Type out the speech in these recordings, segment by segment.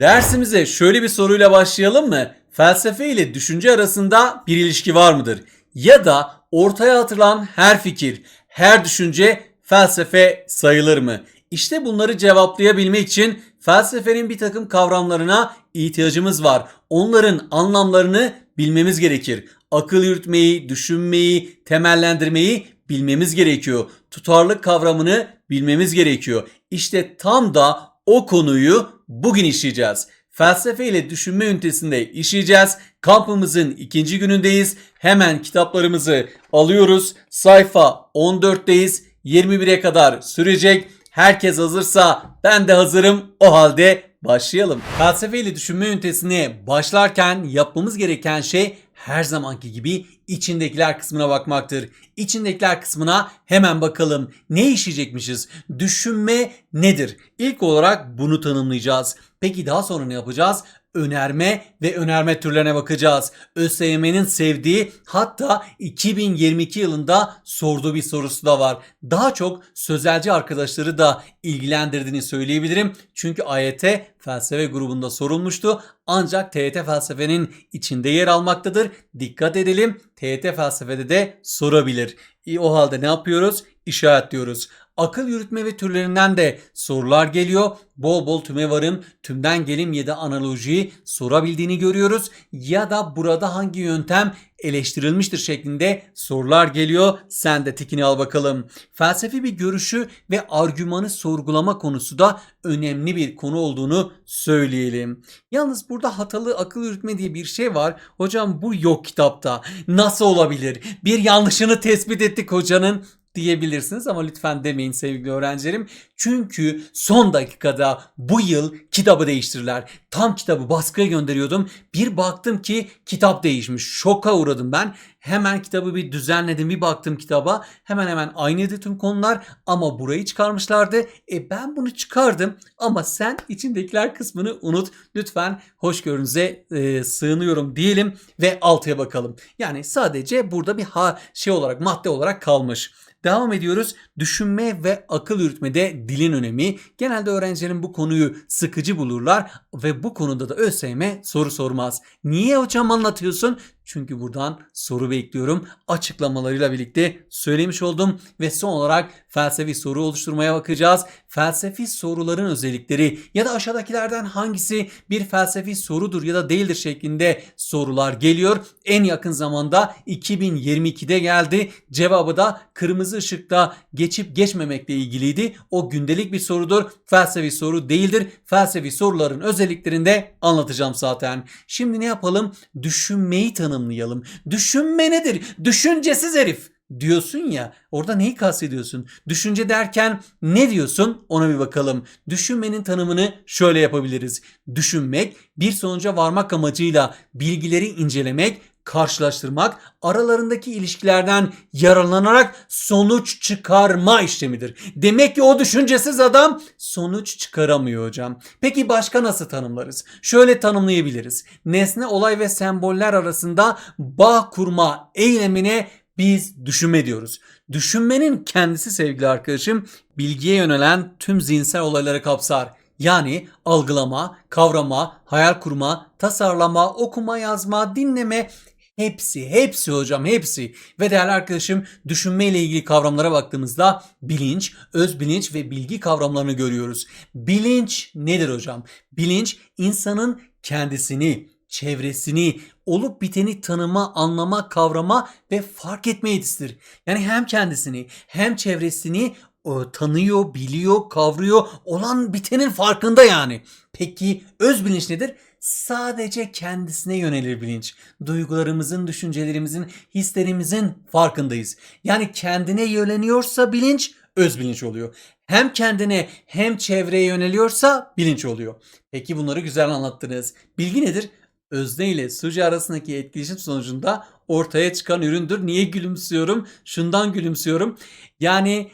Dersimize şöyle bir soruyla başlayalım mı? Felsefe ile düşünce arasında bir ilişki var mıdır? Ya da ortaya atılan her fikir, her düşünce felsefe sayılır mı? İşte bunları cevaplayabilmek için felsefenin bir takım kavramlarına ihtiyacımız var. Onların anlamlarını bilmemiz gerekir. Akıl yürütmeyi, düşünmeyi, temellendirmeyi bilmemiz gerekiyor. Tutarlık kavramını bilmemiz gerekiyor. İşte tam da o konuyu bugün işleyeceğiz. Felsefe ile düşünme ünitesinde işleyeceğiz. Kampımızın ikinci günündeyiz. Hemen kitaplarımızı alıyoruz. Sayfa 14'teyiz. 21'e kadar sürecek. Herkes hazırsa ben de hazırım. O halde başlayalım. Felsefe ile düşünme ünitesine başlarken yapmamız gereken şey her zamanki gibi içindekiler kısmına bakmaktır. İçindekiler kısmına hemen bakalım. Ne işleyecekmişiz? Düşünme nedir? İlk olarak bunu tanımlayacağız. Peki daha sonra ne yapacağız? Önerme ve önerme türlerine bakacağız. ÖSYM'nin sevdiği hatta 2022 yılında sorduğu bir sorusu da var. Daha çok sözelci arkadaşları da ilgilendirdiğini söyleyebilirim. Çünkü AYT felsefe grubunda sorulmuştu. Ancak TYT felsefenin içinde yer almaktadır. Dikkat edelim. TYT felsefede de sorabilir. İyi, o halde ne yapıyoruz? İşaretliyoruz. Akıl yürütme ve türlerinden de sorular geliyor. Bol bol tüme varım, tümden gelim ya da analojiyi sorabildiğini görüyoruz. Ya da burada hangi yöntem eleştirilmiştir şeklinde sorular geliyor. Sen de tikini al bakalım. Felsefi bir görüşü ve argümanı sorgulama konusu da önemli bir konu olduğunu söyleyelim. Yalnız burada hatalı akıl yürütme diye bir şey var. Hocam bu yok kitapta. Nasıl olabilir? Bir yanlışını tespit ettik hocanın diyebilirsiniz ama lütfen demeyin sevgili öğrencilerim. Çünkü son dakikada bu yıl kitabı değiştirdiler. Tam kitabı baskıya gönderiyordum. Bir baktım ki kitap değişmiş. Şoka uğradım ben. Hemen kitabı bir düzenledim. Bir baktım kitaba. Hemen hemen aynıydı tüm konular ama burayı çıkarmışlardı. E ben bunu çıkardım ama sen içindekiler kısmını unut. Lütfen hoşgörünüze e, sığınıyorum diyelim ve altıya bakalım. Yani sadece burada bir ha şey olarak madde olarak kalmış. Devam ediyoruz. Düşünme ve akıl yürütmede dilin önemi. Genelde öğrencilerin bu konuyu sıkıcı bulurlar ve bu konuda da ÖSYM soru sormaz. Niye hocam anlatıyorsun? Çünkü buradan soru bekliyorum. Açıklamalarıyla birlikte söylemiş oldum ve son olarak felsefi soru oluşturmaya bakacağız. Felsefi soruların özellikleri ya da aşağıdakilerden hangisi bir felsefi sorudur ya da değildir şeklinde sorular geliyor. En yakın zamanda 2022'de geldi. Cevabı da kırmızı ışıkta geçip geçmemekle ilgiliydi. O gündelik bir sorudur. Felsefi soru değildir. Felsefi soruların özelliklerini de anlatacağım zaten. Şimdi ne yapalım? Düşünmeyi tanımlayalım. Düşünme nedir? Düşüncesiz herif diyorsun ya orada neyi kastediyorsun? Düşünce derken ne diyorsun ona bir bakalım. Düşünmenin tanımını şöyle yapabiliriz. Düşünmek bir sonuca varmak amacıyla bilgileri incelemek, karşılaştırmak, aralarındaki ilişkilerden yararlanarak sonuç çıkarma işlemidir. Demek ki o düşüncesiz adam sonuç çıkaramıyor hocam. Peki başka nasıl tanımlarız? Şöyle tanımlayabiliriz. Nesne, olay ve semboller arasında bağ kurma eylemine biz düşünme diyoruz. Düşünmenin kendisi sevgili arkadaşım bilgiye yönelen tüm zihinsel olayları kapsar. Yani algılama, kavrama, hayal kurma, tasarlama, okuma, yazma, dinleme hepsi, hepsi hocam hepsi. Ve değerli arkadaşım düşünme ile ilgili kavramlara baktığımızda bilinç, öz bilinç ve bilgi kavramlarını görüyoruz. Bilinç nedir hocam? Bilinç insanın kendisini, çevresini, olup biteni tanıma, anlama, kavrama ve fark etme yetisidir. Yani hem kendisini hem çevresini o, tanıyor, biliyor, kavruyor, olan bitenin farkında yani. Peki öz bilinç nedir? Sadece kendisine yönelir bilinç. Duygularımızın, düşüncelerimizin, hislerimizin farkındayız. Yani kendine yöneliyorsa bilinç öz bilinç oluyor. Hem kendine hem çevreye yöneliyorsa bilinç oluyor. Peki bunları güzel anlattınız. Bilgi nedir? özne ile sucu arasındaki etkileşim sonucunda ortaya çıkan üründür. Niye gülümsüyorum? Şundan gülümsüyorum. Yani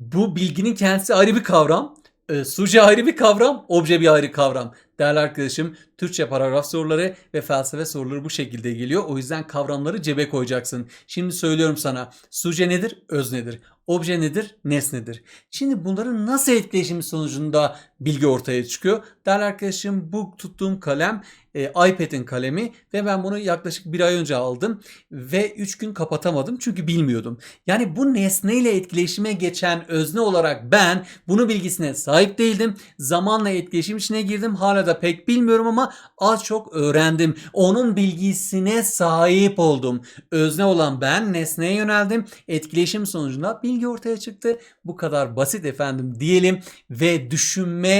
bu bilginin kendisi ayrı bir kavram. E, suje ayrı bir kavram, obje bir ayrı kavram. Değerli arkadaşım, Türkçe paragraf soruları ve felsefe soruları bu şekilde geliyor. O yüzden kavramları cebe koyacaksın. Şimdi söylüyorum sana. Suje nedir? Öz nedir? Obje nedir? Nesnedir. Şimdi bunların nasıl etkileşimi sonucunda bilgi ortaya çıkıyor. Değerli arkadaşım bu tuttuğum kalem e, iPad'in kalemi ve ben bunu yaklaşık bir ay önce aldım ve 3 gün kapatamadım çünkü bilmiyordum. Yani bu nesneyle etkileşime geçen özne olarak ben bunun bilgisine sahip değildim. Zamanla etkileşim içine girdim. Hala da pek bilmiyorum ama az çok öğrendim. Onun bilgisine sahip oldum. Özne olan ben nesneye yöneldim. Etkileşim sonucunda bilgi ortaya çıktı. Bu kadar basit efendim diyelim ve düşünme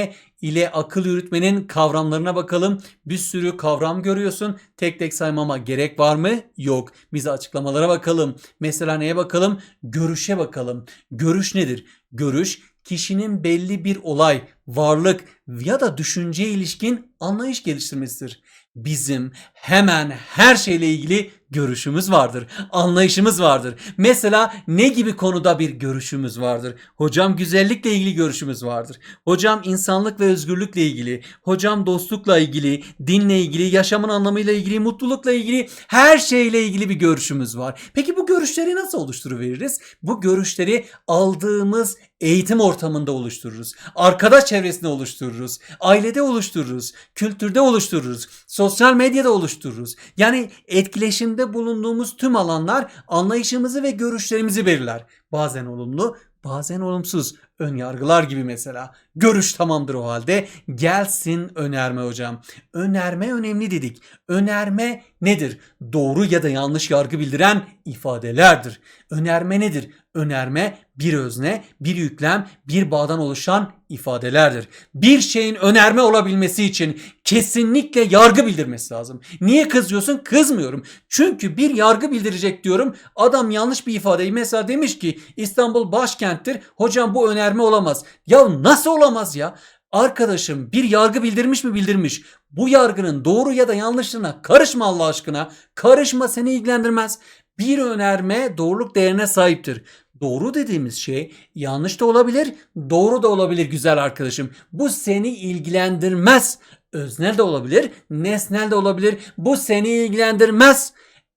ile akıl yürütmenin kavramlarına bakalım. Bir sürü kavram görüyorsun. Tek tek saymama gerek var mı? Yok. Bize açıklamalara bakalım. Mesela neye bakalım? Görüşe bakalım. Görüş nedir? Görüş kişinin belli bir olay, varlık ya da düşünceye ilişkin anlayış geliştirmesidir. Bizim hemen her şeyle ilgili görüşümüz vardır, anlayışımız vardır. Mesela ne gibi konuda bir görüşümüz vardır? Hocam güzellikle ilgili görüşümüz vardır. Hocam insanlık ve özgürlükle ilgili, hocam dostlukla ilgili, dinle ilgili, yaşamın anlamıyla ilgili, mutlulukla ilgili, her şeyle ilgili bir görüşümüz var. Peki bu görüşleri nasıl oluşturuveririz? Bu görüşleri aldığımız eğitim ortamında oluştururuz. Arkadaş çevresinde oluştururuz. Ailede oluştururuz. Kültürde oluştururuz. Sosyal medyada oluştururuz. Yani etkileşimde bulunduğumuz tüm alanlar anlayışımızı ve görüşlerimizi belirler. Bazen olumlu, bazen olumsuz. Ön yargılar gibi mesela. Görüş tamamdır o halde. Gelsin önerme hocam. Önerme önemli dedik. Önerme nedir? Doğru ya da yanlış yargı bildiren ifadelerdir. Önerme nedir? Önerme bir özne, bir yüklem, bir bağdan oluşan ifadelerdir. Bir şeyin önerme olabilmesi için kesinlikle yargı bildirmesi lazım. Niye kızıyorsun? Kızmıyorum. Çünkü bir yargı bildirecek diyorum. Adam yanlış bir ifadeyi mesela demiş ki İstanbul başkenttir. Hocam bu önerme olamaz. Ya nasıl olamaz ya? Arkadaşım bir yargı bildirmiş mi bildirmiş. Bu yargının doğru ya da yanlışlığına karışma Allah aşkına. Karışma seni ilgilendirmez. Bir önerme doğruluk değerine sahiptir. Doğru dediğimiz şey yanlış da olabilir, doğru da olabilir güzel arkadaşım. Bu seni ilgilendirmez. Öznel de olabilir, nesnel de olabilir. Bu seni ilgilendirmez.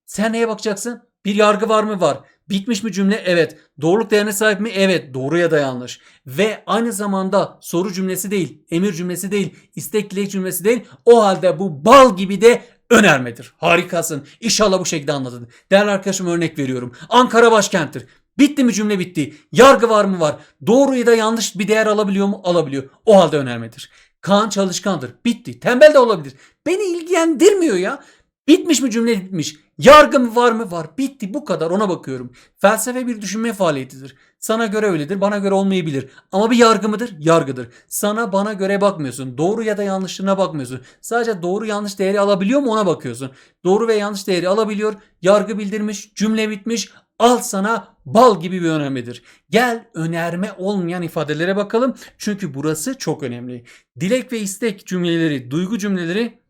Sen neye bakacaksın? Bir yargı var mı? Var. Bitmiş mi cümle? Evet. Doğruluk değerine sahip mi? Evet. Doğru ya da yanlış. Ve aynı zamanda soru cümlesi değil, emir cümlesi değil, istek dilek cümlesi değil. O halde bu bal gibi de önermedir. Harikasın. İnşallah bu şekilde anladın. Değerli arkadaşım örnek veriyorum. Ankara başkenttir. Bitti mi cümle bitti. Yargı var mı var. Doğru ya da yanlış bir değer alabiliyor mu? Alabiliyor. O halde önermedir. Kaan çalışkandır. Bitti. Tembel de olabilir. Beni ilgilendirmiyor ya. Bitmiş mi cümle bitmiş. Yargı mı var mı var. Bitti bu kadar ona bakıyorum. Felsefe bir düşünme faaliyetidir. Sana göre öyledir bana göre olmayabilir. Ama bir yargı mıdır? Yargıdır. Sana bana göre bakmıyorsun. Doğru ya da yanlışlığına bakmıyorsun. Sadece doğru yanlış değeri alabiliyor mu ona bakıyorsun. Doğru ve yanlış değeri alabiliyor. Yargı bildirmiş. Cümle bitmiş. Al sana bal gibi bir önermedir. Gel önerme olmayan ifadelere bakalım. Çünkü burası çok önemli. Dilek ve istek cümleleri, duygu cümleleri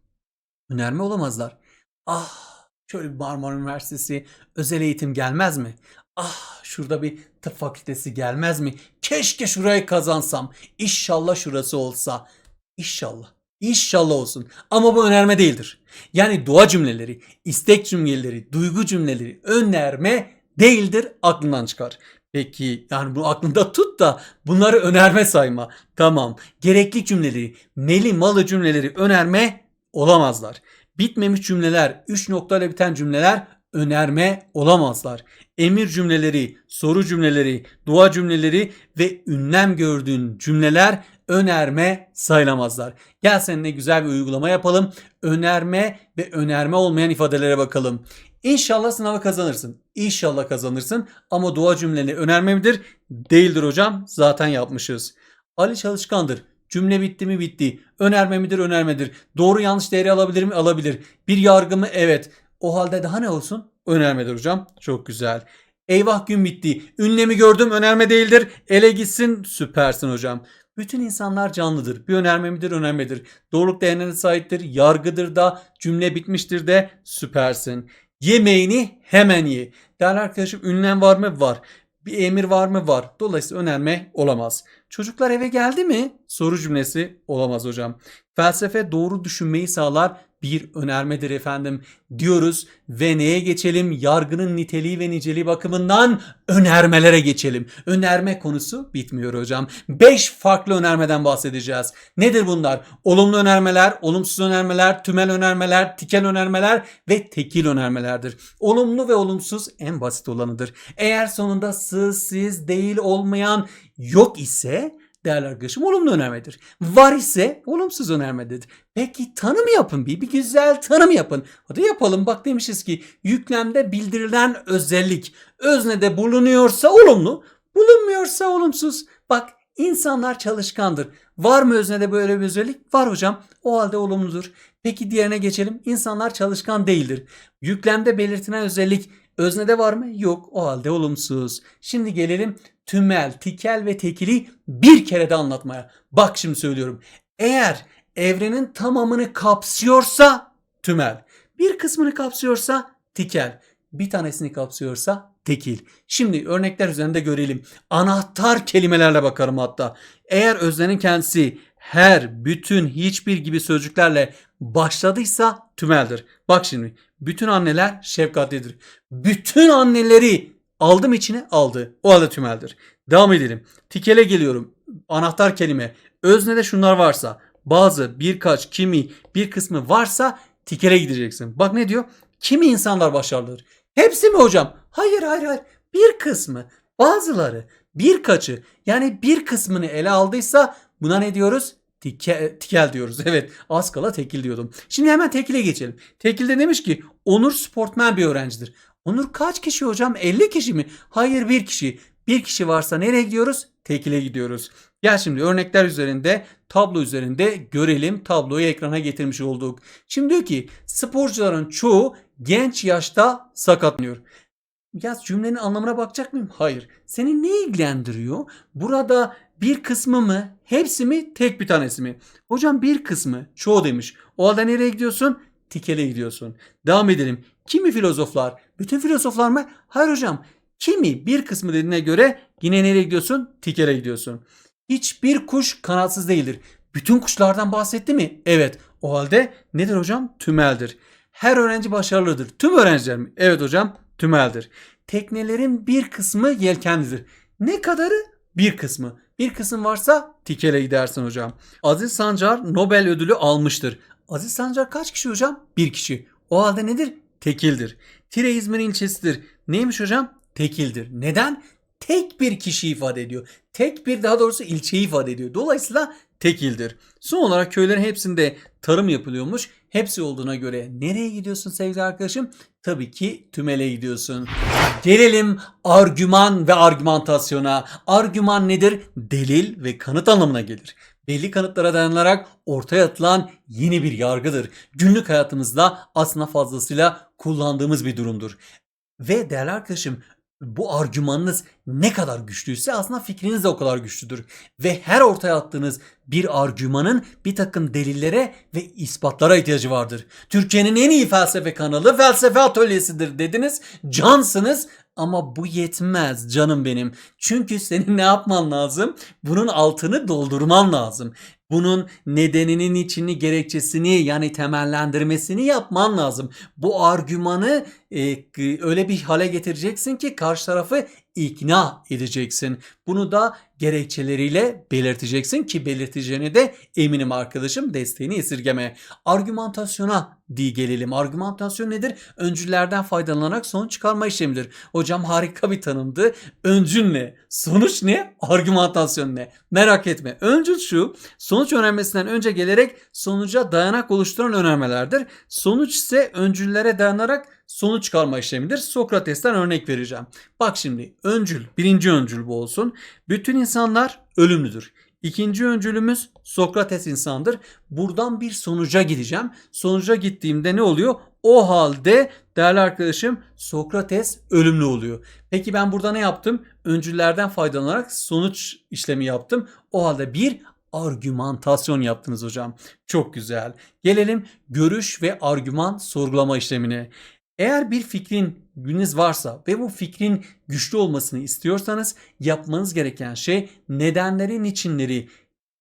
önerme olamazlar. Ah şöyle bir Marmara Üniversitesi özel eğitim gelmez mi? Ah şurada bir tıp fakültesi gelmez mi? Keşke şurayı kazansam. İnşallah şurası olsa. İnşallah. İnşallah olsun. Ama bu önerme değildir. Yani dua cümleleri, istek cümleleri, duygu cümleleri önerme değildir aklından çıkar. Peki yani bu aklında tut da bunları önerme sayma. Tamam. Gerekli cümleleri, meli malı cümleleri önerme olamazlar. Bitmemiş cümleler, 3 noktayla biten cümleler önerme olamazlar. Emir cümleleri, soru cümleleri, dua cümleleri ve ünlem gördüğün cümleler önerme sayılamazlar. Gel seninle güzel bir uygulama yapalım. Önerme ve önerme olmayan ifadelere bakalım. İnşallah sınavı kazanırsın. İnşallah kazanırsın ama dua cümleni önerme midir? Değildir hocam. Zaten yapmışız. Ali çalışkandır. Cümle bitti mi bitti. Önerme midir önermedir. Doğru yanlış değeri alabilir mi alabilir. Bir yargı mı evet. O halde daha ne olsun? Önermedir hocam. Çok güzel. Eyvah gün bitti. Ünlemi gördüm önerme değildir. Ele gitsin süpersin hocam. Bütün insanlar canlıdır. Bir önerme midir önermedir. Doğruluk değerine sahiptir. Yargıdır da cümle bitmiştir de süpersin. Yemeğini hemen ye. Değerli arkadaşım ünlem var mı? Var. Bir emir var mı? Var. Dolayısıyla önerme olamaz. Çocuklar eve geldi mi? Soru cümlesi olamaz hocam. Felsefe doğru düşünmeyi sağlar bir önermedir efendim diyoruz ve neye geçelim? Yargının niteliği ve niceliği bakımından önermelere geçelim. Önerme konusu bitmiyor hocam. 5 farklı önermeden bahsedeceğiz. Nedir bunlar? Olumlu önermeler, olumsuz önermeler, tümel önermeler, tikel önermeler ve tekil önermelerdir. Olumlu ve olumsuz en basit olanıdır. Eğer sonunda sız, siz, değil olmayan yok ise değerli arkadaşım olumlu önermedir. Var ise olumsuz önermedir. Peki tanım yapın bir, bir güzel tanım yapın. Hadi yapalım bak demişiz ki yüklemde bildirilen özellik öznede bulunuyorsa olumlu, bulunmuyorsa olumsuz. Bak insanlar çalışkandır. Var mı öznede böyle bir özellik? Var hocam. O halde olumludur. Peki diğerine geçelim. İnsanlar çalışkan değildir. Yüklemde belirtilen özellik öznede var mı? Yok. O halde olumsuz. Şimdi gelelim tümel, tikel ve tekili bir kere de anlatmaya. Bak şimdi söylüyorum. Eğer evrenin tamamını kapsıyorsa tümel, bir kısmını kapsıyorsa tikel, bir tanesini kapsıyorsa tekil. Şimdi örnekler üzerinde görelim. Anahtar kelimelerle bakarım hatta. Eğer öznenin kendisi her, bütün, hiçbir gibi sözcüklerle başladıysa tümeldir. Bak şimdi bütün anneler şefkatlidir. Bütün anneleri aldım içine aldı. O halde tümeldir. Devam edelim. Tikele geliyorum. Anahtar kelime. Öznede şunlar varsa bazı, birkaç, kimi, bir kısmı varsa tikele gideceksin. Bak ne diyor? Kimi insanlar başarılıdır? Hepsi mi hocam? Hayır hayır hayır. Bir kısmı, bazıları, birkaçı yani bir kısmını ele aldıysa buna ne diyoruz? Tike, tikel diyoruz. Evet az kala tekil diyordum. Şimdi hemen tekile geçelim. Tekilde demiş ki Onur sportmen bir öğrencidir. Onur kaç kişi hocam? 50 kişi mi? Hayır bir kişi. Bir kişi varsa nereye gidiyoruz? Tekile gidiyoruz. Gel şimdi örnekler üzerinde, tablo üzerinde görelim. Tabloyu ekrana getirmiş olduk. Şimdi diyor ki sporcuların çoğu genç yaşta sakatlanıyor. Ya cümlenin anlamına bakacak mıyım? Hayır. Seni ne ilgilendiriyor? Burada bir kısmı mı, hepsi mi, tek bir tanesi mi? Hocam bir kısmı, çoğu demiş. O halde nereye gidiyorsun? Tikele gidiyorsun. Devam edelim. Kimi filozoflar? Bütün filozoflar mı? Hayır hocam. Kimi bir kısmı dediğine göre yine nereye gidiyorsun? Tikele gidiyorsun. Hiçbir kuş kanatsız değildir. Bütün kuşlardan bahsetti mi? Evet. O halde nedir hocam? Tümeldir. Her öğrenci başarılıdır. Tüm öğrenciler mi? Evet hocam. Tümeldir. Teknelerin bir kısmı yelkenlidir. Ne kadarı? Bir kısmı. Bir kısım varsa tikele gidersin hocam. Aziz Sancar Nobel ödülü almıştır. Aziz Sancar kaç kişi hocam? Bir kişi. O halde nedir? Tekildir. Tire İzmir ilçesidir. Neymiş hocam? Tekildir. Neden? Tek bir kişi ifade ediyor. Tek bir daha doğrusu ilçeyi ifade ediyor. Dolayısıyla tekildir. Son olarak köylerin hepsinde tarım yapılıyormuş. Hepsi olduğuna göre nereye gidiyorsun sevgili arkadaşım? Tabii ki tümele gidiyorsun. Gelelim argüman ve argümantasyona. Argüman nedir? Delil ve kanıt anlamına gelir. Belli kanıtlara dayanarak ortaya atılan yeni bir yargıdır. Günlük hayatımızda aslında fazlasıyla kullandığımız bir durumdur. Ve değerli arkadaşım bu argümanınız ne kadar güçlüyse aslında fikriniz de o kadar güçlüdür. Ve her ortaya attığınız bir argümanın bir takım delillere ve ispatlara ihtiyacı vardır. Türkiye'nin en iyi felsefe kanalı felsefe atölyesidir dediniz. Cansınız ama bu yetmez canım benim. Çünkü senin ne yapman lazım? Bunun altını doldurman lazım. Bunun nedeninin içini, gerekçesini yani temellendirmesini yapman lazım. Bu argümanı e, öyle bir hale getireceksin ki karşı tarafı ikna edeceksin. Bunu da gerekçeleriyle belirteceksin ki belirteceğini de eminim arkadaşım desteğini esirgeme. Argümantasyona diye gelelim. Argümantasyon nedir? Öncüllerden faydalanarak sonuç çıkarma işlemidir. Hocam harika bir tanımdı. Öncül ne? Sonuç ne? Argümantasyon ne? Merak etme. Öncül şu. Sonuç önermesinden önce gelerek sonuca dayanak oluşturan önermelerdir. Sonuç ise öncüllere dayanarak sonuç çıkarma işlemidir. Sokrates'ten örnek vereceğim. Bak şimdi öncül, birinci öncül bu olsun. Bütün insanlar ölümlüdür. İkinci öncülümüz Sokrates insandır. Buradan bir sonuca gideceğim. Sonuca gittiğimde ne oluyor? O halde değerli arkadaşım Sokrates ölümlü oluyor. Peki ben burada ne yaptım? Öncüllerden faydalanarak sonuç işlemi yaptım. O halde bir argümantasyon yaptınız hocam. Çok güzel. Gelelim görüş ve argüman sorgulama işlemine. Eğer bir fikrin gününüz varsa ve bu fikrin güçlü olmasını istiyorsanız yapmanız gereken şey nedenlerin içinleri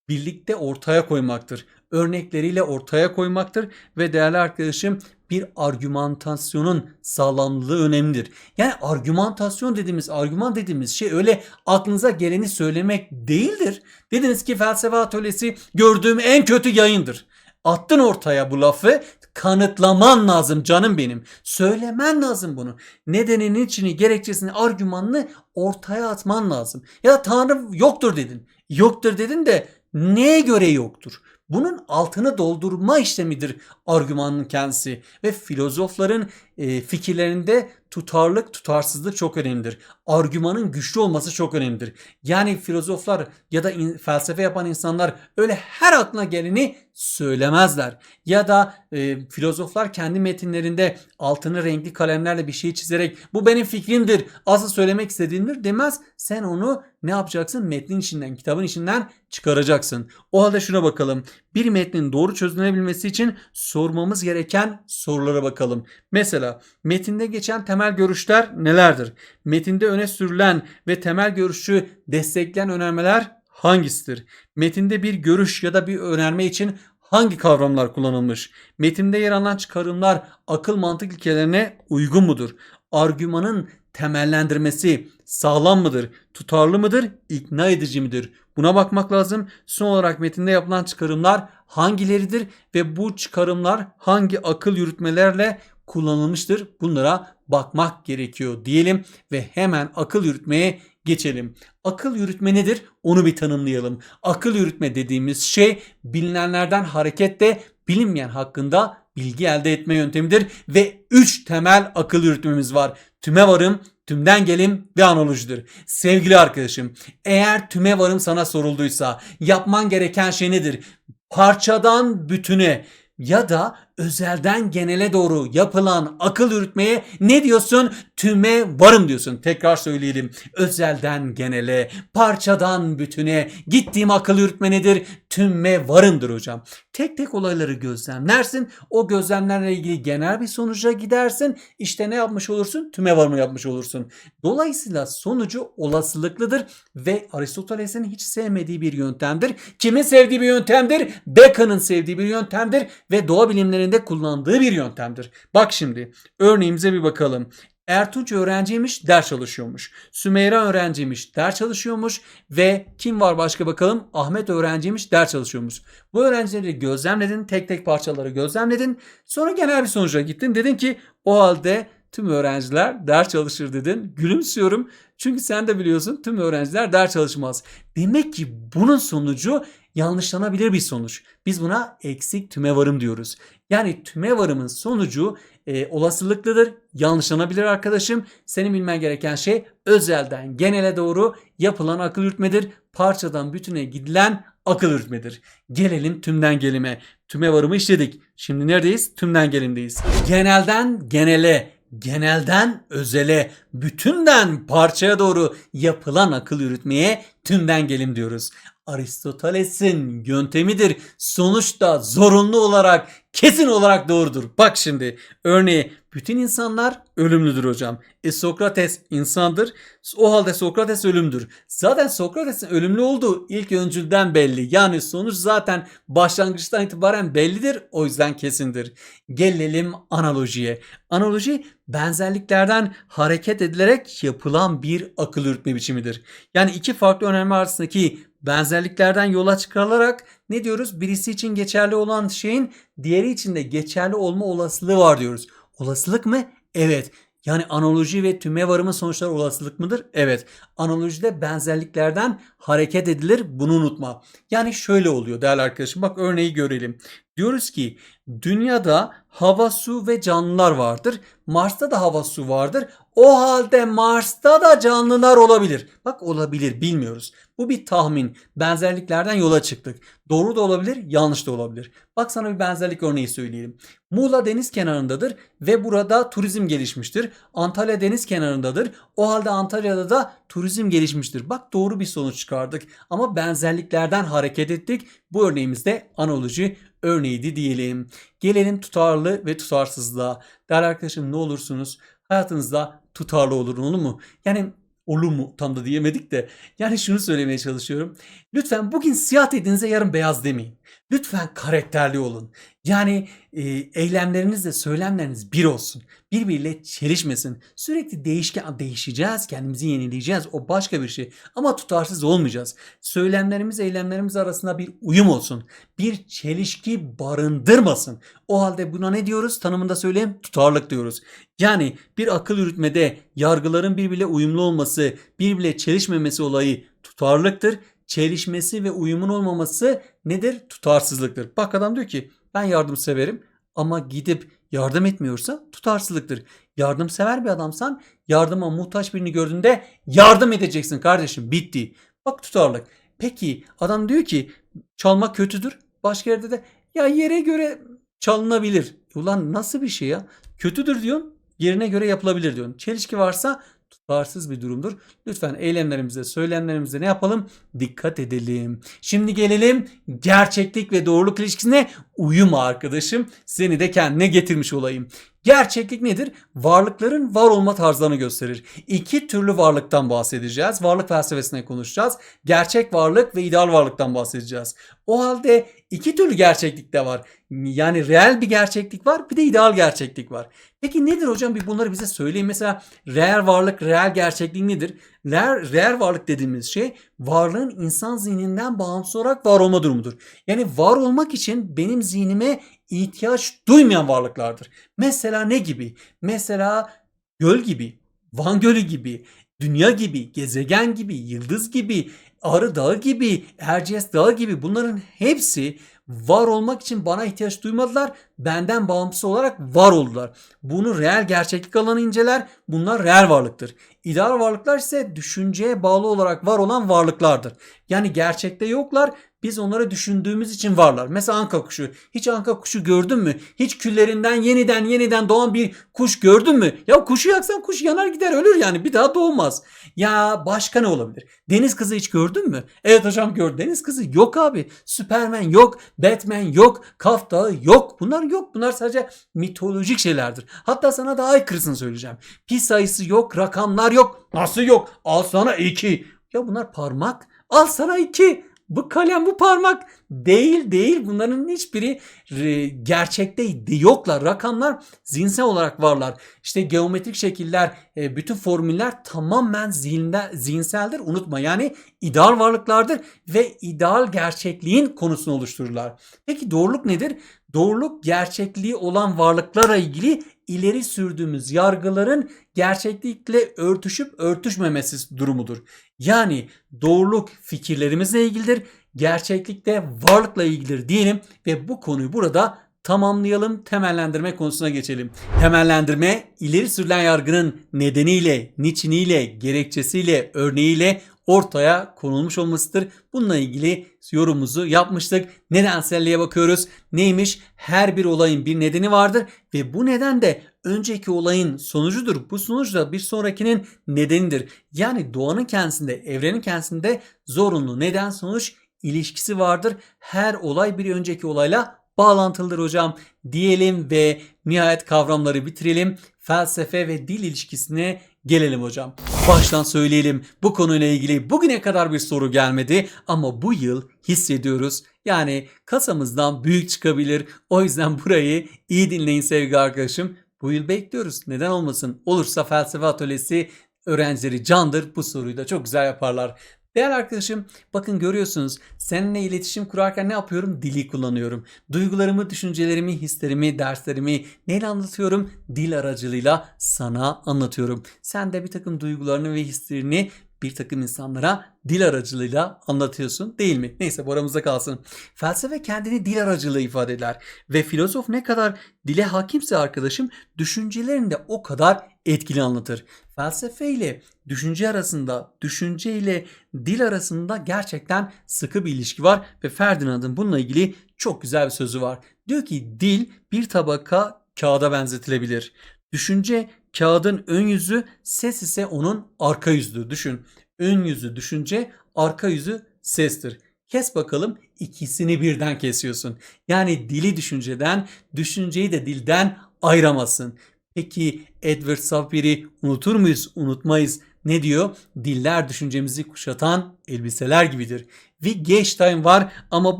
birlikte ortaya koymaktır. Örnekleriyle ortaya koymaktır ve değerli arkadaşım bir argümantasyonun sağlamlığı önemlidir. Yani argümantasyon dediğimiz, argüman dediğimiz şey öyle aklınıza geleni söylemek değildir. Dediniz ki felsefe atölyesi gördüğüm en kötü yayındır. Attın ortaya bu lafı kanıtlaman lazım canım benim. Söylemen lazım bunu. Nedeninin içini, gerekçesini, argümanını ortaya atman lazım. Ya Tanrı yoktur dedin. Yoktur dedin de neye göre yoktur? Bunun altını doldurma işlemidir argümanın kendisi ve filozofların e, fikirlerinde tutarlık, tutarsızlık çok önemlidir. Argümanın güçlü olması çok önemlidir. Yani filozoflar ya da in, felsefe yapan insanlar öyle her aklına geleni söylemezler. Ya da e, filozoflar kendi metinlerinde altını renkli kalemlerle bir şey çizerek bu benim fikrimdir, asıl söylemek istediğimdir demez. Sen onu ne yapacaksın? Metnin içinden, kitabın içinden çıkaracaksın. O halde şuna bakalım. Bir metnin doğru çözülebilmesi için sormamız gereken sorulara bakalım. Mesela metinde geçen temel görüşler nelerdir? Metinde öne sürülen ve temel görüşü destekleyen önermeler hangisidir? Metinde bir görüş ya da bir önerme için hangi kavramlar kullanılmış? Metinde yer alan çıkarımlar akıl mantık ilkelerine uygun mudur? Argümanın temellendirmesi sağlam mıdır? Tutarlı mıdır? ikna edici midir? Buna bakmak lazım. Son olarak metinde yapılan çıkarımlar hangileridir ve bu çıkarımlar hangi akıl yürütmelerle kullanılmıştır? Bunlara bakmak gerekiyor diyelim ve hemen akıl yürütmeye geçelim. Akıl yürütme nedir? Onu bir tanımlayalım. Akıl yürütme dediğimiz şey bilinenlerden hareketle bilinmeyen hakkında bilgi elde etme yöntemidir ve 3 temel akıl yürütmemiz var. Tüme varım, tümden gelim ve analojidir. Sevgili arkadaşım, eğer tüme varım sana sorulduysa yapman gereken şey nedir? Parçadan bütüne ya da özelden genele doğru yapılan akıl yürütmeye ne diyorsun? Tüme varım diyorsun. Tekrar söyleyelim. Özelden genele, parçadan bütüne gittiğim akıl yürütme nedir? Tüme varımdır hocam. Tek tek olayları gözlemlersin. O gözlemlerle ilgili genel bir sonuca gidersin. İşte ne yapmış olursun? Tüme varımı yapmış olursun. Dolayısıyla sonucu olasılıklıdır ve Aristoteles'in hiç sevmediği bir yöntemdir. Kimin sevdiği bir yöntemdir? Bacon'ın sevdiği bir yöntemdir ve doğa bilimleri üzerinde kullandığı bir yöntemdir. Bak şimdi örneğimize bir bakalım. Ertuğrul öğrenciymiş, ders çalışıyormuş. Sümeyra öğrenciymiş, ders çalışıyormuş ve kim var başka bakalım? Ahmet öğrenciymiş, ders çalışıyormuş. Bu öğrencileri gözlemledin, tek tek parçaları gözlemledin. Sonra genel bir sonuca gittin. Dedin ki o halde tüm öğrenciler ders çalışır dedin. Gülümsüyorum. Çünkü sen de biliyorsun tüm öğrenciler ders çalışmaz. Demek ki bunun sonucu yanlışlanabilir bir sonuç. Biz buna eksik tüme varım diyoruz. Yani tüme varımın sonucu e, olasılıklıdır, yanlışlanabilir arkadaşım. Senin bilmen gereken şey özelden genele doğru yapılan akıl yürütmedir. Parçadan bütüne gidilen akıl yürütmedir. Gelelim tümden gelime. Tüme varımı işledik. Şimdi neredeyiz? Tümden gelimdeyiz. Genelden genele, genelden özele, bütünden parçaya doğru yapılan akıl yürütmeye tümden gelim diyoruz. Aristoteles'in yöntemidir. Sonuçta zorunlu olarak, kesin olarak doğrudur. Bak şimdi örneği bütün insanlar ölümlüdür hocam. E Sokrates insandır. O halde Sokrates ölümdür. Zaten Sokrates'in ölümlü olduğu ilk öncülden belli. Yani sonuç zaten başlangıçtan itibaren bellidir. O yüzden kesindir. Gelelim analojiye. Analoji benzerliklerden hareket edilerek yapılan bir akıl yürütme biçimidir. Yani iki farklı önemli arasındaki benzerliklerden yola çıkarılarak ne diyoruz? Birisi için geçerli olan şeyin diğeri için de geçerli olma olasılığı var diyoruz. Olasılık mı? Evet. Yani analoji ve tüme varımın sonuçları olasılık mıdır? Evet. Analojide benzerliklerden hareket edilir. Bunu unutma. Yani şöyle oluyor değerli arkadaşım. Bak örneği görelim. Diyoruz ki dünyada hava, su ve canlılar vardır. Mars'ta da hava, su vardır. O halde Mars'ta da canlılar olabilir. Bak olabilir bilmiyoruz. Bu bir tahmin. Benzerliklerden yola çıktık. Doğru da olabilir, yanlış da olabilir. Bak sana bir benzerlik örneği söyleyelim. Muğla deniz kenarındadır ve burada turizm gelişmiştir. Antalya deniz kenarındadır. O halde Antalya'da da turizm gelişmiştir. Bak doğru bir sonuç çıkardık ama benzerliklerden hareket ettik. Bu örneğimizde analoji örneğiydi diyelim. Gelelim tutarlı ve tutarsızlığa. Değerli arkadaşım ne olursunuz hayatınızda tutarlı olun olur mu? Yani olur mu tam da diyemedik de. Yani şunu söylemeye çalışıyorum. Lütfen bugün siyah dediğinize yarın beyaz demeyin. Lütfen karakterli olun. Yani e, eylemlerinizle söylemleriniz bir olsun. Birbiriyle çelişmesin. Sürekli değişken değişeceğiz, kendimizi yenileyeceğiz. O başka bir şey. Ama tutarsız olmayacağız. Söylemlerimiz, eylemlerimiz arasında bir uyum olsun. Bir çelişki barındırmasın. O halde buna ne diyoruz? Tanımında söyleyeyim tutarlık diyoruz. Yani bir akıl yürütmede yargıların birbiriyle uyumlu olması, birbiriyle çelişmemesi olayı tutarlıktır. Çelişmesi ve uyumun olmaması nedir? Tutarsızlıktır. Bak adam diyor ki ben yardım severim ama gidip yardım etmiyorsa tutarsızlıktır. Yardımsever bir adamsan yardıma muhtaç birini gördüğünde yardım edeceksin kardeşim. Bitti. Bak tutarlık. Peki adam diyor ki çalmak kötüdür. Başka yerde de ya yere göre çalınabilir. Ulan nasıl bir şey ya? Kötüdür diyorsun. Yerine göre yapılabilir diyorsun. Çelişki varsa tutarsız bir durumdur. Lütfen eylemlerimize, söylemlerimize ne yapalım? Dikkat edelim. Şimdi gelelim gerçeklik ve doğruluk ilişkisine uyum arkadaşım. Seni de kendine getirmiş olayım. Gerçeklik nedir? Varlıkların var olma tarzlarını gösterir. İki türlü varlıktan bahsedeceğiz. Varlık felsefesine konuşacağız. Gerçek varlık ve ideal varlıktan bahsedeceğiz. O halde iki türlü gerçeklik de var. Yani reel bir gerçeklik var bir de ideal gerçeklik var. Peki nedir hocam bir bunları bize söyleyin. Mesela reel varlık, reel gerçeklik nedir? Reel, reel varlık dediğimiz şey varlığın insan zihninden bağımsız olarak var olma durumudur. Yani var olmak için benim zihnime ihtiyaç duymayan varlıklardır. Mesela ne gibi? Mesela göl gibi, Van Gölü gibi, dünya gibi, gezegen gibi, yıldız gibi, Ağrı Dağı gibi, Erciyes Dağı gibi bunların hepsi var olmak için bana ihtiyaç duymadılar. Benden bağımsız olarak var oldular. Bunu reel gerçeklik alanı inceler. Bunlar reel varlıktır. İdeal varlıklar ise düşünceye bağlı olarak var olan varlıklardır. Yani gerçekte yoklar. Biz onları düşündüğümüz için varlar. Mesela anka kuşu. Hiç anka kuşu gördün mü? Hiç küllerinden yeniden yeniden doğan bir kuş gördün mü? Ya kuşu yaksan kuş yanar gider ölür yani. Bir daha doğmaz. Ya başka ne olabilir? Deniz kızı hiç gördün mü? Evet hocam gördüm. Deniz kızı yok abi. Süpermen yok. Batman yok. Kaf yok. Bunlar yok. Bunlar sadece mitolojik şeylerdir. Hatta sana daha aykırısını söyleyeceğim. Pi sayısı yok. Rakamlar yok. Nasıl yok? Al sana iki. Ya bunlar parmak. Al sana iki. Bu kalem bu parmak değil değil. Bunların hiçbiri e, gerçekte yoklar. Rakamlar zihinsel olarak varlar. İşte geometrik şekiller e, bütün formüller tamamen zihinde, zihinseldir. Unutma. Yani ideal varlıklardır ve ideal gerçekliğin konusunu oluştururlar. Peki doğruluk nedir? Doğruluk gerçekliği olan varlıklarla ilgili ileri sürdüğümüz yargıların gerçeklikle örtüşüp örtüşmemesi durumudur. Yani doğruluk fikirlerimizle ilgilidir, gerçeklikte varlıkla ilgilidir diyelim ve bu konuyu burada tamamlayalım. Temellendirme konusuna geçelim. Temellendirme ileri sürülen yargının nedeniyle, niçiniyle, gerekçesiyle, örneğiyle ortaya konulmuş olmasıdır. Bununla ilgili yorumumuzu yapmıştık. Nedenselliğe bakıyoruz. Neymiş? Her bir olayın bir nedeni vardır ve bu neden de önceki olayın sonucudur. Bu sonuç da bir sonrakinin nedenidir. Yani doğanın kendisinde, evrenin kendisinde zorunlu neden sonuç ilişkisi vardır. Her olay bir önceki olayla bağlantılıdır hocam diyelim ve nihayet kavramları bitirelim. Felsefe ve dil ilişkisine gelelim hocam. Baştan söyleyelim bu konuyla ilgili bugüne kadar bir soru gelmedi ama bu yıl hissediyoruz. Yani kasamızdan büyük çıkabilir. O yüzden burayı iyi dinleyin sevgili arkadaşım. Bu yıl bekliyoruz. Neden olmasın? Olursa felsefe atölyesi öğrencileri candır. Bu soruyu da çok güzel yaparlar. Değerli arkadaşım bakın görüyorsunuz seninle iletişim kurarken ne yapıyorum? Dili kullanıyorum. Duygularımı, düşüncelerimi, hislerimi, derslerimi neyle anlatıyorum? Dil aracılığıyla sana anlatıyorum. Sen de bir takım duygularını ve hislerini bir takım insanlara dil aracılığıyla anlatıyorsun değil mi? Neyse bu aramızda kalsın. Felsefe kendini dil aracılığı ifade eder. Ve filozof ne kadar dile hakimse arkadaşım düşüncelerini de o kadar etkili anlatır. Felsefe ile düşünce arasında, düşünce ile dil arasında gerçekten sıkı bir ilişki var ve Ferdinand'ın bununla ilgili çok güzel bir sözü var. Diyor ki dil bir tabaka kağıda benzetilebilir. Düşünce kağıdın ön yüzü, ses ise onun arka yüzüdür. Düşün. Ön yüzü düşünce, arka yüzü sestir. Kes bakalım ikisini birden kesiyorsun. Yani dili düşünceden, düşünceyi de dilden ayıramazsın. Peki Edward Safieri unutur muyuz? Unutmayız. Ne diyor? Diller düşüncemizi kuşatan elbiseler gibidir. Wittgenstein var ama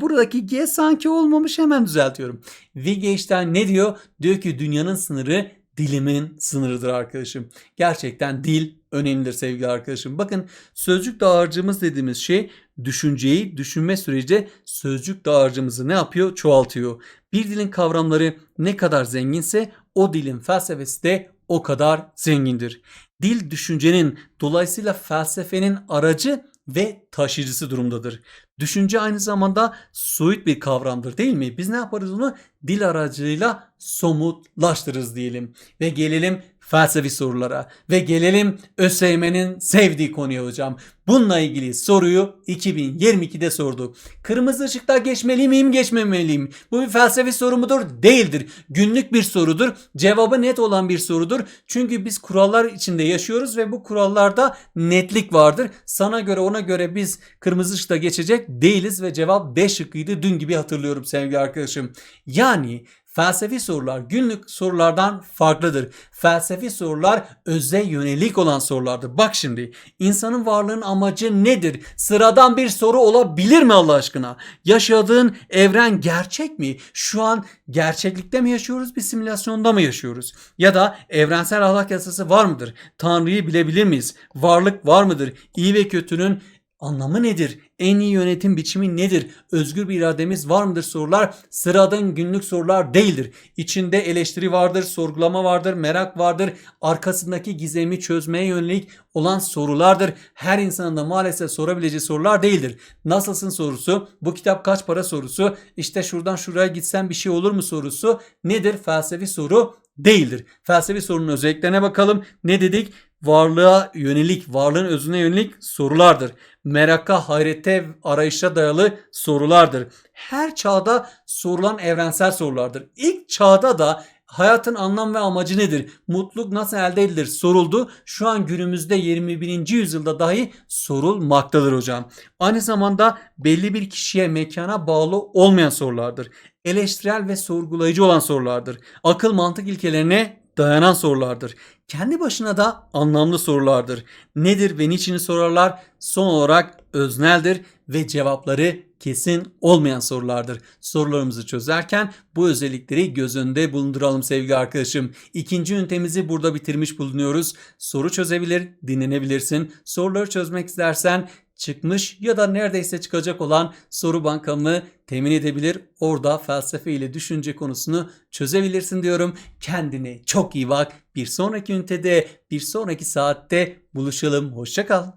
buradaki G sanki olmamış hemen düzeltiyorum. Wittgenstein ne diyor? Diyor ki dünyanın sınırı dilimin sınırıdır arkadaşım. Gerçekten dil önemlidir sevgili arkadaşım. Bakın sözcük dağarcığımız dediğimiz şey düşünceyi düşünme süreci sözcük dağarcığımızı ne yapıyor? Çoğaltıyor. Bir dilin kavramları ne kadar zenginse o dilin felsefesi de o kadar zengindir. Dil düşüncenin dolayısıyla felsefenin aracı ve taşıyıcısı durumdadır. Düşünce aynı zamanda soyut bir kavramdır değil mi? Biz ne yaparız onu? Dil aracılığıyla somutlaştırırız diyelim. Ve gelelim felsefi sorulara. Ve gelelim ÖSYM'nin sevdiği konuya hocam. Bununla ilgili soruyu 2022'de sorduk. Kırmızı ışıkta geçmeli miyim geçmemeliyim? Bu bir felsefi soru mudur? Değildir. Günlük bir sorudur. Cevabı net olan bir sorudur. Çünkü biz kurallar içinde yaşıyoruz ve bu kurallarda netlik vardır. Sana göre ona göre biz kırmızı ışıkta geçecek değiliz ve cevap D şıkkıydı. Dün gibi hatırlıyorum sevgili arkadaşım. Yani Felsefi sorular günlük sorulardan farklıdır. Felsefi sorular öze yönelik olan sorulardır. Bak şimdi insanın varlığının amacı nedir? Sıradan bir soru olabilir mi Allah aşkına? Yaşadığın evren gerçek mi? Şu an gerçeklikte mi yaşıyoruz bir simülasyonda mı yaşıyoruz? Ya da evrensel ahlak yasası var mıdır? Tanrı'yı bilebilir miyiz? Varlık var mıdır? İyi ve kötünün Anlamı nedir? En iyi yönetim biçimi nedir? Özgür bir irademiz var mıdır sorular? Sıradan günlük sorular değildir. İçinde eleştiri vardır, sorgulama vardır, merak vardır. Arkasındaki gizemi çözmeye yönelik olan sorulardır. Her insanın da maalesef sorabileceği sorular değildir. Nasılsın sorusu, bu kitap kaç para sorusu, işte şuradan şuraya gitsen bir şey olur mu sorusu nedir? Felsefi soru değildir. Felsefi sorunun özelliklerine bakalım. Ne dedik? Varlığa yönelik, varlığın özüne yönelik sorulardır. Meraka, hayrete, arayışa dayalı sorulardır. Her çağda sorulan evrensel sorulardır. İlk çağda da hayatın anlam ve amacı nedir? Mutluluk nasıl elde edilir? Soruldu. Şu an günümüzde 21. yüzyılda dahi sorulmaktadır hocam. Aynı zamanda belli bir kişiye, mekana bağlı olmayan sorulardır. Eleştirel ve sorgulayıcı olan sorulardır. Akıl mantık ilkelerine dayanan sorulardır. Kendi başına da anlamlı sorulardır. Nedir ve niçini sorarlar? Son olarak özneldir ve cevapları kesin olmayan sorulardır. Sorularımızı çözerken bu özellikleri göz önünde bulunduralım sevgili arkadaşım. İkinci ünitemizi burada bitirmiş bulunuyoruz. Soru çözebilir, dinlenebilirsin. Soruları çözmek istersen çıkmış ya da neredeyse çıkacak olan soru bankamı temin edebilir. Orada felsefe ile düşünce konusunu çözebilirsin diyorum. Kendine çok iyi bak. Bir sonraki ünitede, bir sonraki saatte buluşalım. Hoşçakal.